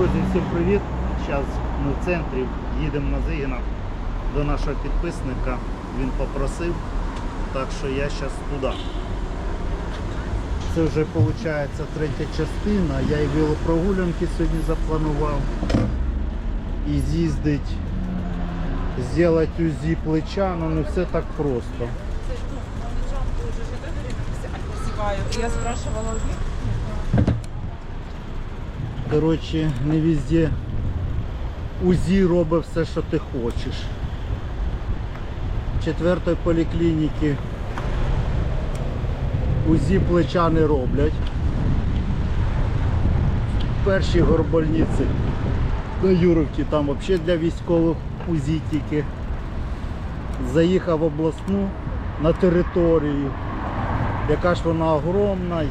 Друзі, всім привіт! Зараз ми в центрі, їдемо на Зигіна до нашого підписника. Він попросив, так що я зараз туди. Це вже виходить третя частина. Я і велопрогулянки сьогодні запланував. І з'їздить, зробити УЗІ плеча, ну не все так просто. Це ж, ну, манеджан дуже я спрашивала у них. Коротше, не везде УЗІ робить все, що ти хочеш. Четвертої поліклініки УЗІ плеча не роблять. В першій горбольниці на Юровці там взагалі для військових УЗІ тільки. Заїхав в обласну на територію, яка ж вона огромна.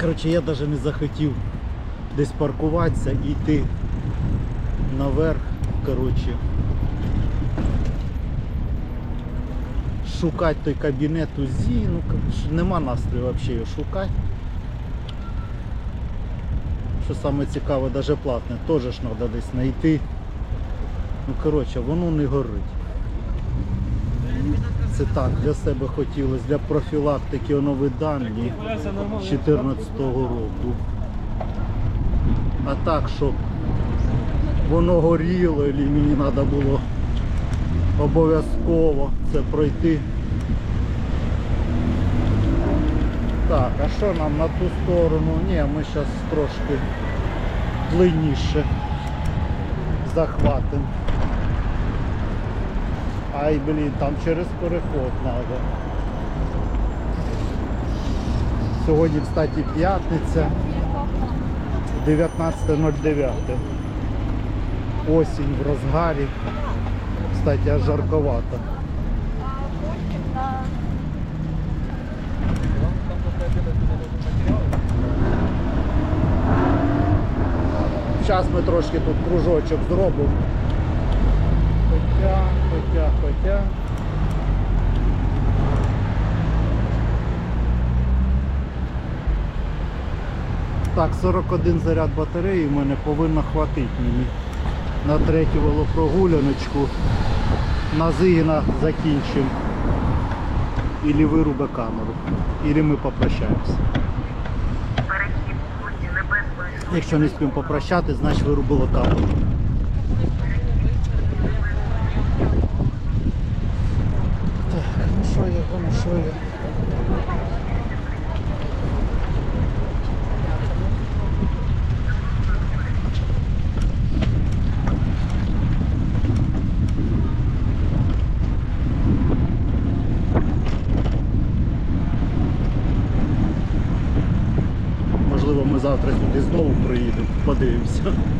Коротше, я навіть не захотів десь паркуватися і йти наверх. Коротше. Шукати той кабінет УЗІ, ну нема настрою взагалі його шукати. Що саме цікаве, навіть платне, теж ж треба десь знайти. Ну коротше, воно не горить. Це так, для себе хотілося, для профілактики онові дані 2014 року. А так, щоб воно горіло, і мені треба було обов'язково це пройти. Так, а що нам на ту сторону? Ні, ми зараз трошки длинніше захватимо. Ай, блін, там через переход треба. Сьогодні, кстати, п'ятниця. 19.09. Осінь в розгарі. Кстати, аж жарковато. Зараз ми трошки тут кружочок зробимо. Хоча, хоча, хоча. Так, 41 заряд батареї в мене повинно хватити мені на третю велопрогуляночку. На Зигіна закінчимо. Ілі вирубе камеру. Ілі ми попрощаємося. Якщо не спім попрощати, значить вирубило камеру. Так, ну що я, ну що я. Подивимося.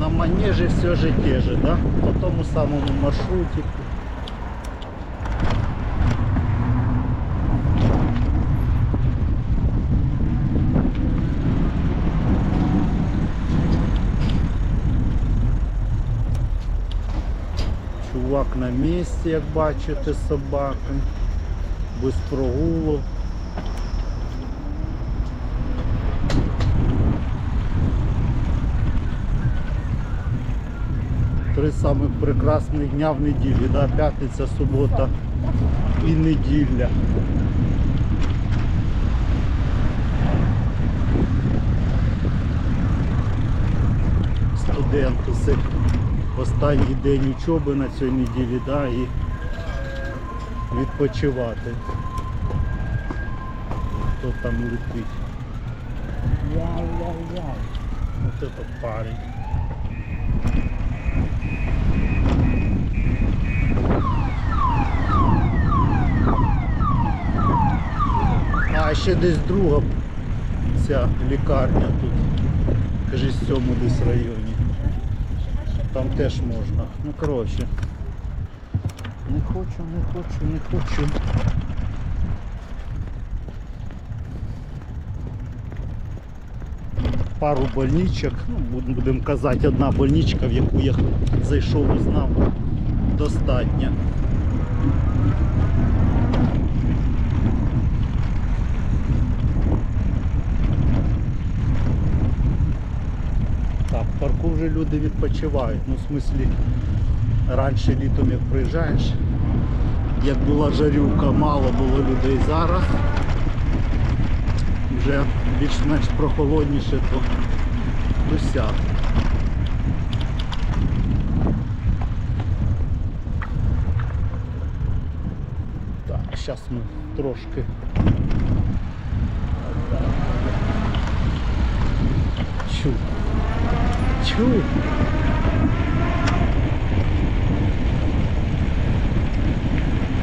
На манежі все же те же, да? По тому самому маршрутику. Чувак на місці, як бачите, собаки. Без прогулу. Три самих прекрасних дня в неділі, да? п'ятниця, субота і неділя. Студенти це останній день учоби на цій неділі, да? і відпочивати. Хто там летить? Вау-вау-вау. Ось этот парень. А ще десь друга ця лікарня тут. Кажись, в цьому десь районі. Там теж можна. Ну коротше. Не хочу, не хочу, не хочу. Пару больничок, ну, будемо казати, одна больничка, в яку я зайшов і знав, достатньо. Люди відпочивають. Ну, в смислі, раніше літом як приїжджаєш, як була жарюка, мало було людей зараз. Вже більш-менш прохолодніше, то досяг. Так, зараз ми трошки. Чу. Чу.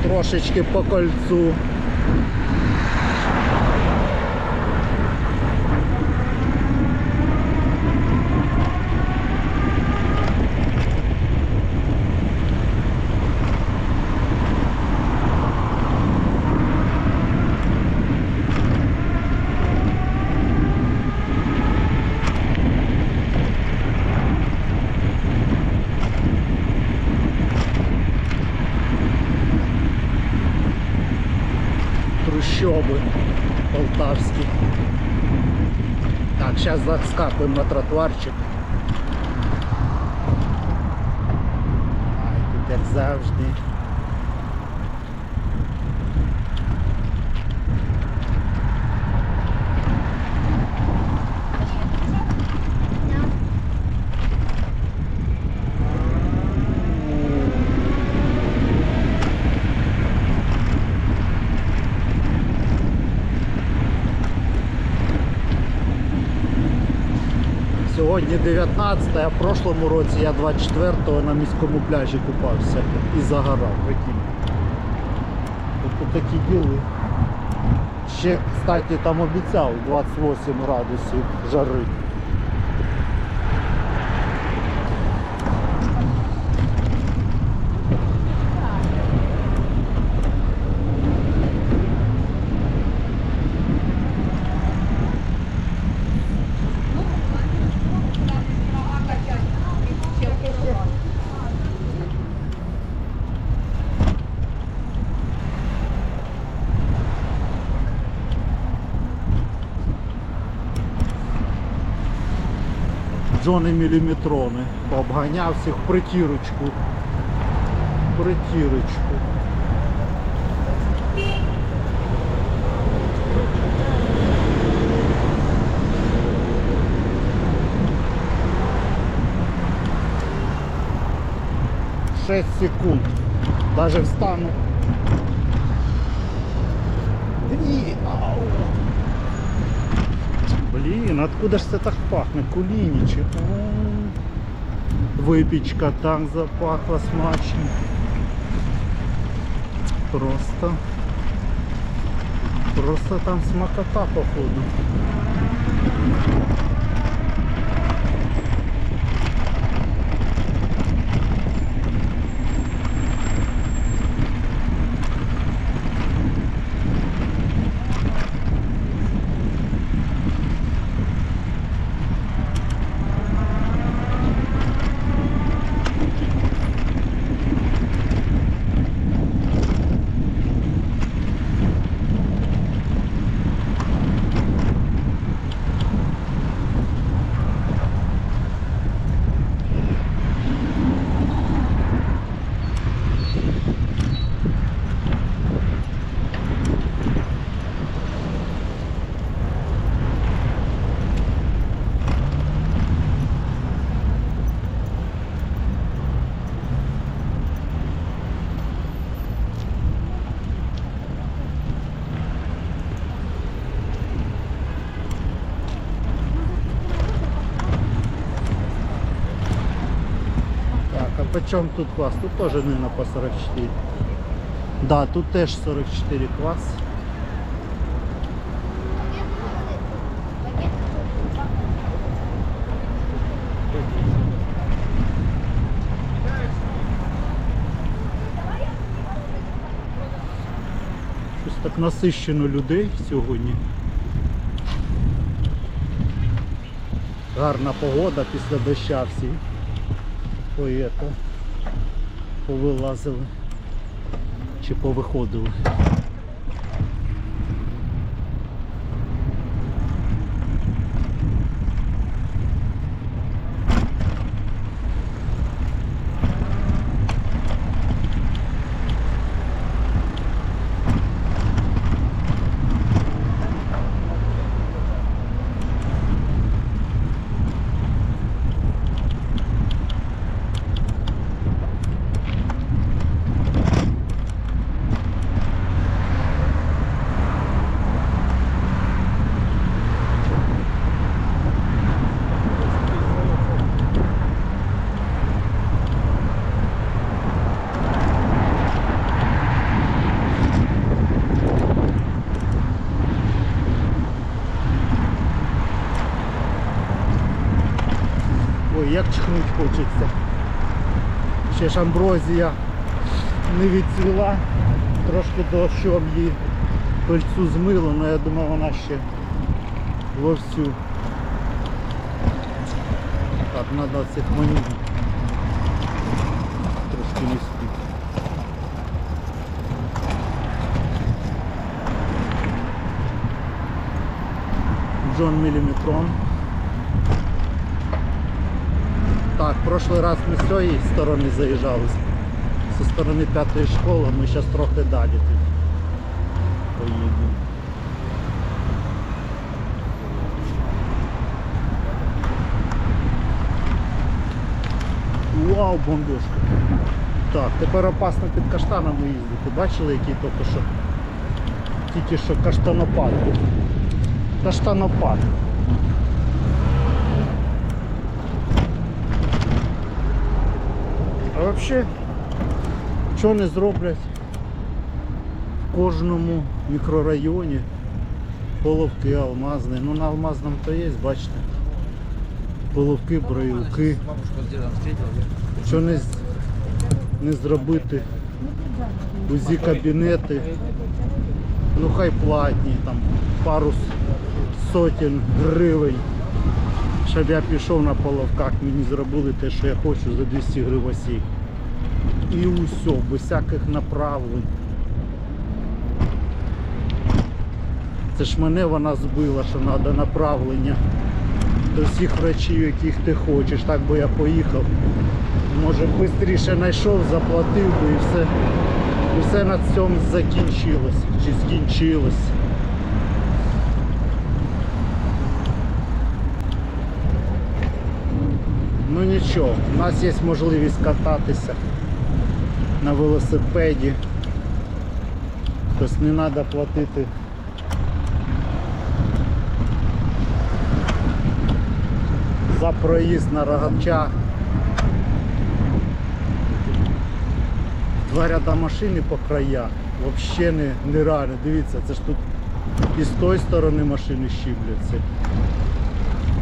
Трошечки по кольцу. трущоби полтавські. Так, зараз заскакуємо на тротуарчик. Ай, тут завжди. Сьогодні 19, а в прошлому році я 24-го на міському пляжі купався і загорав. Прикинь. Тобто такі діли. Ще, кстати, там обіцяв 28 градусів жари. Джони міліметрони. Пообганяв всіх притірочку. Притірочку. Шесть секунд. Даже встану. Дві. Ау. Блін, откуда ж все так пахнет? Кулиничек? О, Випічка так запахла смачно. Просто. Просто там смакота походу. Так, а по чому тут квас? Тут теж наверное, по 44. Да, тут теж 44 квас. Щось так насищено людей сьогодні. Гарна погода після доща всі. Это, повилазили чи повиходили. Як чхнуть хочеться. Ще ж амброзія не відцвіла, трошки дощом її пильцю змило, але я думаю, вона ще вовсю. Так, треба цих манів. Трошки не спить. Джон Міліметрон. Так, в прошлый раз ми з цієї сторони заїжджали. Зі сторони п'ятої школи, ми зараз трохи далі тут поїдемо. Вау, бомбежка. Так, тепер опасно під каштанами їздити. Бачили, який тільки що? Тільки що каштанопад був. Каштанопад. Взагалі, що не зроблять в кожному мікрорайоні половки алмазні. Ну на алмазному то є, бачите. Половки, я Що не, не зробити узі кабінети, ну хай платні, там пару сотень гривень. Щоб я пішов на половках, мені зробили те, що я хочу за 200 гривень. І усе, без всяких направлень. Це ж мене вона збила, що треба направлення до всіх речей, яких ти хочеш. Так би я поїхав. Може швидше знайшов, заплатив би і все. І все на цьому закінчилось. Чи скінчилось. Ну нічого, у нас є можливість кататися на велосипеді. Тобто не треба платити за проїзд на рогача. Два ряда машини по краях. Взагалі не, нереально. Дивіться, це ж тут і з тої сторони машини щібляться.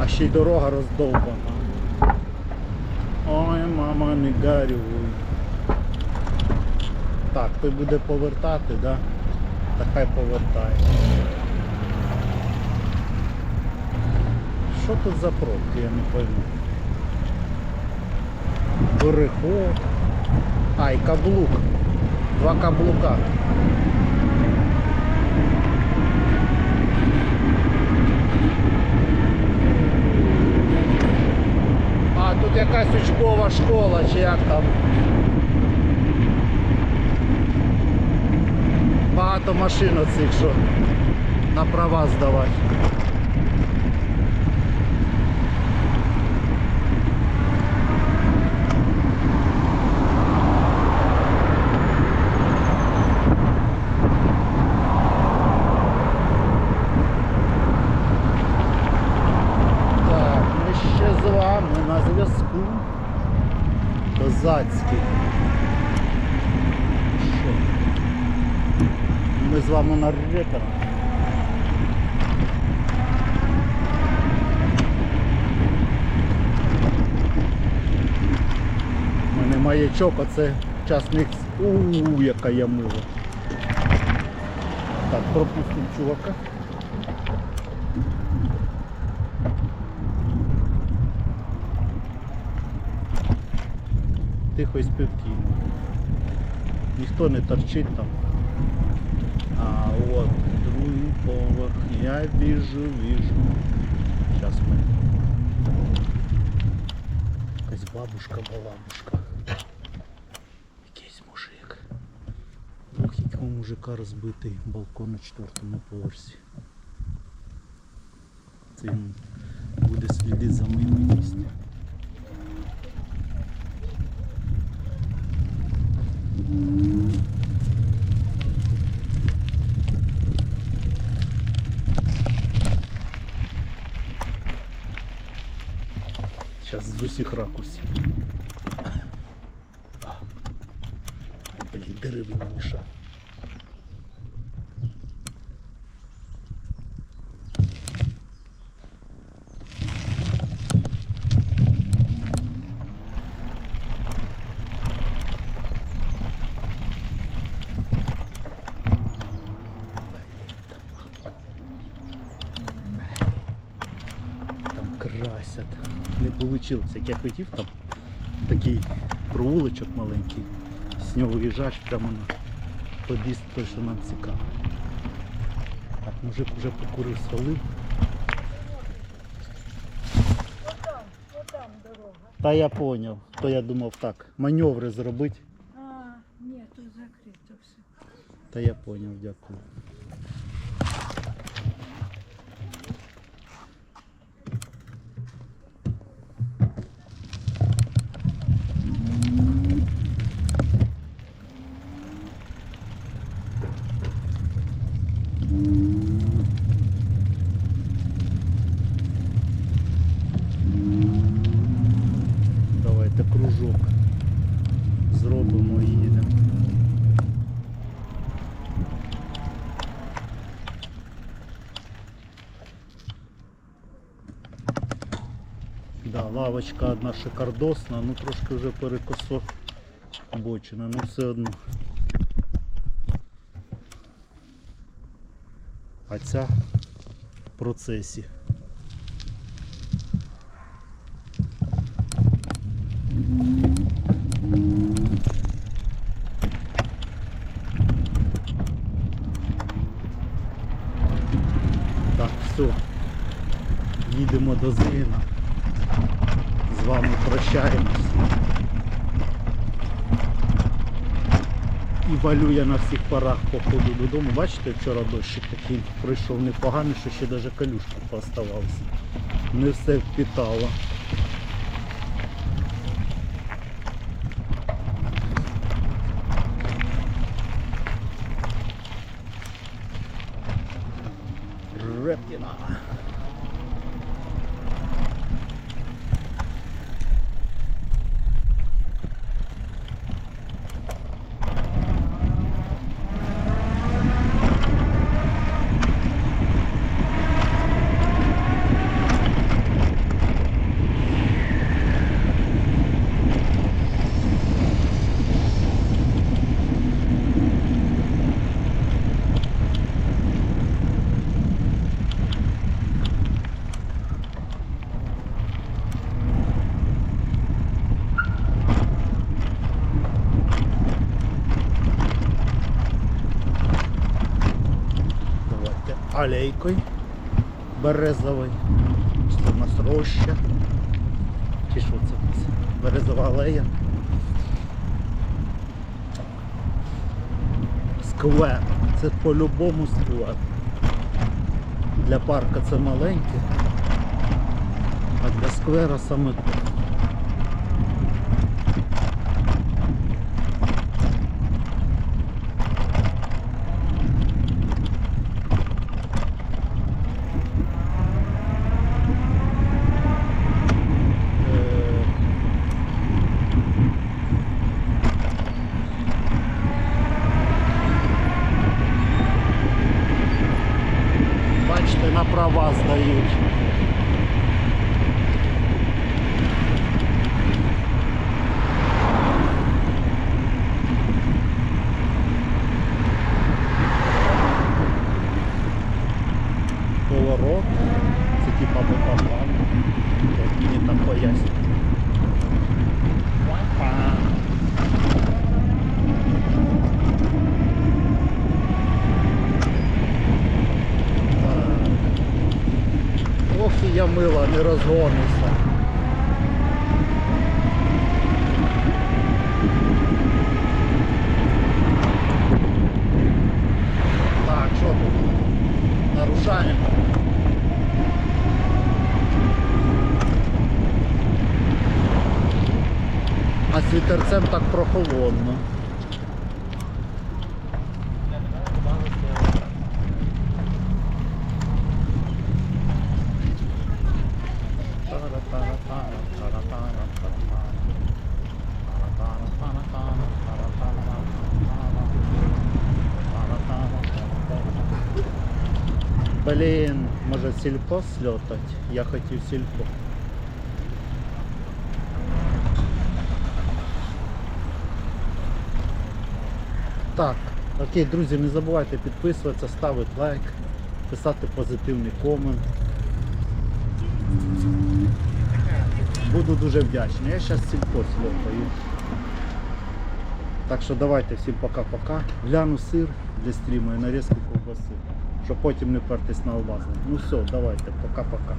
А ще й дорога роздовбана. Ой, мама, не горюй. Так, той буде повертати, да? Та хай повертає. Що тут за пробки, я не пойму. Переход. А, і каблук. Два каблука. А, тут якась учбова школа, чи як там. Багато машин оцих, що на права здавати. Так, ми ще з вами на зв'язку. Козацький. Що? Ми з вами на репера. У мене маячок, а це часник. Ууу, яка ямила. Так, пропустимо чувака. Тихо і спокійно. Ніхто не торчить там. А от другий поверх. Я вижу, вижу. Сейчас ми. Якась бабушка, балабушка. Якийсь мужик. Ох, якого мужика розбитий балкон на четвертому поверсі. Це він буде слідити за моїми місцями. Зараз з усіх ракурсів. Блін, дерева не мішає. Жасят. Не вийшло, як я хотів, там такий провулочок маленький. З нього виїжджаєш прямо на подіст, той, що нам цікаво. Так, мужик вже покурив свалив. Та я поняв, то я думав так, маневри зробити. А, ні, тут закрито все. Та я поняв, дякую. Давайте кружок зробимо і їдемо. Да, лавочка одна шикардосна, ну трошки вже перекосо бочина, ну все одно. А ця в процесі. Так, все. Їдемо до Зина. Я на всіх парах по ходу додому. Бачите, вчора дощик такий пройшов непоганий, що ще навіть калюшки пооставався. Не все впітало. Репкіна. Давайте алейкою березовий. Чи це в нас роща? Чи що це? Березова алея. Сквер. Це по-любому сквер. Для парка це маленьке, а для сквера саме тут. Е, Бачите, на права здають. Поворот. Це типа бокапан. Як мені там пояснюють. Па-па. Так. Ох і я мила, не розгонився. Так, що тут? Нарушаємо. А з вітерцем так прохолодно. Блін, може сільпо сльотать? Я хотів сільпо. Так, окей, друзі, не забувайте підписуватися, ставити лайк, писати позитивний комент. Буду дуже вдячний. Я зараз сільпо слухаю. Так що давайте всім пока-пока. Гляну сир для стріму і нарізку ковбаси. Щоб потім не пертись на албазник. Ну все, давайте, пока-пока.